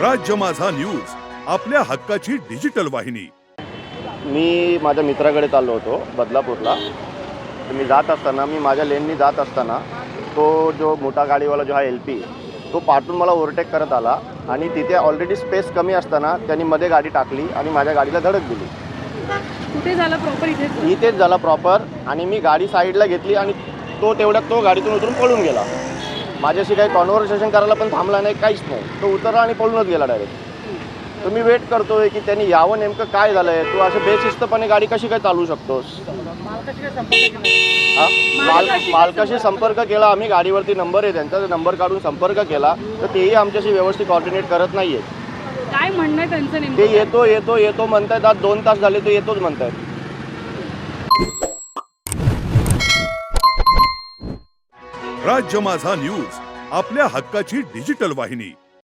राज्य माझा न्यूज आपल्या हक्काची डिजिटल वाहिनी. मी माझ्या मित्राकडे चाललो होतो बदलापूरला. मी जात असताना मी माझ्या लेननी जात असताना तो जो मोठा गाडीवाला जो आहे एल पी तो पाठून मला ओव्हरटेक करत आला आणि तिथे ऑलरेडी स्पेस कमी असताना त्यांनी मध्ये गाडी टाकली आणि माझ्या गाडीला धडक दिली. कुठे झालं प्रॉपर इथेच? इथेच झाला प्रॉपर आणि मी गाडी साईडला घेतली आणि तो तेवढ्यात तो गाडीतून उतरून पळून गेला. माझ्याशी काही कॉन्व्हर्सेशन करायला पण थांबला नाही काहीच नाही. तो उतरला आणि पळूनच गेला डायरेक्ट तर मी वेट करतोय की त्यांनी यावं नेमकं काय झालंय? तू असं बेशिस्तपणे गाडी कशी काय चालवू शकतोस? हा? माल मालकाशी संपर्क केला आम्ही गाडीवरती नंबर आहे त्यांचा ते नंबर काढून संपर्क केला तर तेही आमच्याशी व्यवस्थित कॉर्डिनेट करत नाहीये. काय म्हणणं आहे त्यांचं ते नेमकं येतो येतो येतो म्हणतायत आज दोन तास झाले ते येतोच म्हणतायत. राज्य माझा न्यूज आपल्या हक्काची डिजिटल वाहिनी.